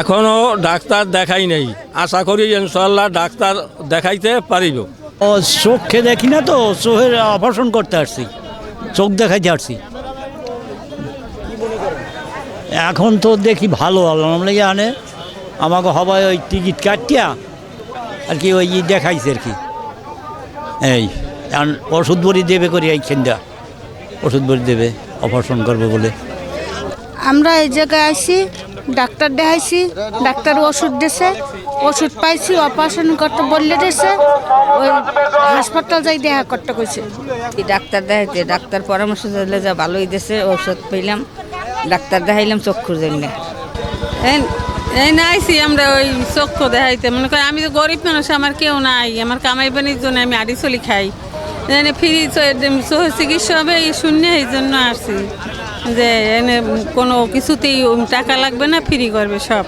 এখনও ডাক্তার দেখাই নেই। আশা করি ইনশাল্লাহ ডাক্তার দেখাইতে পারিব। ও চোখে দেখি না তো চোখের অপারেশন করতে আসছি। চোখ দেখাইতে আসছি। এখন তো দেখি ভালো আল্লাহ লেগে আনে আমাকে হবাই ওই টিকিট কাটিয়া আর কি ওই দেখাইছে আর কি। এই ওষুধ বড়ি দেবে করি এইখানটা ওষুধ বড়ি দেবে অপারেশন করবে বলে। আমরা এই জায়গায় আইছি। ডাক্তার দেখাইছি, ডাক্তার ওষুধ দিছে, ওষুধ পাইছি, অপারেশন করতে বললে দিছে, ওই হাসপাতাল যাই দেখা করতে কইছে। ডাক্তার দেখাইতে ডাক্তার পরামর্শ দিলে যা ভালোই দিছে, ওষুধ পেলাম ডাক্তার দেখাইলাম চক্ষুর জন্য। এই না আইসি আমরা ওই চক্ষু দেখাইতে। মনে করি আমি তো গরিব মানুষ, আমার কেউ নাই, আমার কামাই বানির জন্য আমি আড়ি চলি খাই। এনে ফ্রি চিকিৎসা হবে এই শূন্য এই জন্য আসছি। যে এনে কোনো কিছুতেই টাকা লাগবে না ফ্রি করবে সব।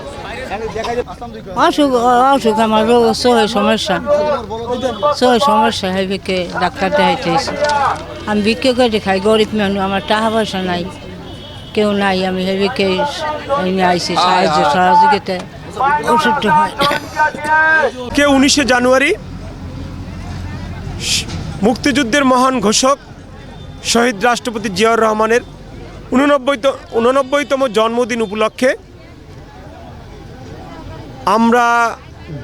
অসুখ অসুখ আমার রোগ সহে সমস্যা। সহে সমস্যা হয় বিকে ডাক্তার দেখাইতে এসে আমি বিক্রি করে খাই গরিব মানুষ আমার টাকা পয়সা নাই। কেউ নাই আমি হেবিকে আইসি সাহায্য সহযোগিতা ওষুধটা হয়। কে উনিশে জানুয়ারি? মুক্তিযুদ্ধের মহান ঘোষক শহীদ রাষ্ট্রপতি জিয়াউর রহমানের উননব্বই উননব্বইতম জন্মদিন উপলক্ষে আমরা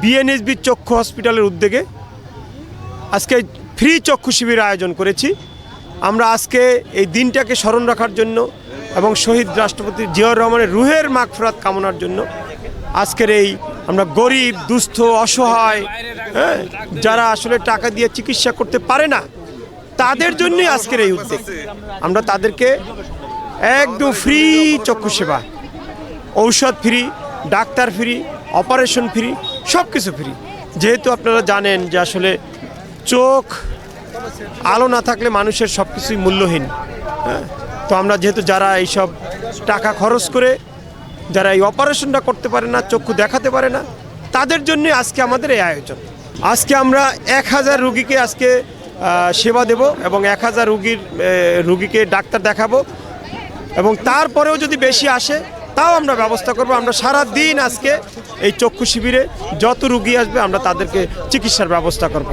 বিএনএসবি চক্ষু হসপিটালের উদ্যোগে আজকে ফ্রি চক্ষু শিবির আয়োজন করেছি। আমরা আজকে এই দিনটাকে স্মরণ রাখার জন্য এবং শহীদ রাষ্ট্রপতি জিয়াউর রহমানের রুহের মাগফরাত কামনার জন্য আজকের এই আমরা গরিব, দুস্থ, অসহায় হ্যাঁ যারা আসলে টাকা দিয়ে চিকিৎসা করতে পারে না, তাদের জন্যই আজকের এই উদ্যোগ। আমরা তাদেরকে একদম ফ্রি চক্ষু সেবা। ঔষধ free doctor free operation free সব কিছু ফ্রি যেহেতু আপনারা জানেন যে আসলে চোখ আলো না থাকলে মানুষের সব কিছুই মূল্যহীন হ্যাঁ তো আমরা যেহেতু যারা এইসব টাকা খরচ করে যারা এই অপারেশনটা করতে পারে না, চক্ষু দেখাতে পারে না, তাদের জন্যই আজকে আমাদের এই আয়োজন। আজকে আমরা এক হাজার রুগীকে আজকে সেবা দেব এবং এক হাজার রুগীর রুগীকে ডাক্তার দেখাবো এবং তারপরেও যদি বেশি আসে, তাও আমরা ব্যবস্থা করব। আমরা সারা দিন আজকে এই চক্ষু শিবিরে যত রুগী আসবে, আমরা তাদেরকে চিকিৎসার ব্যবস্থা করব।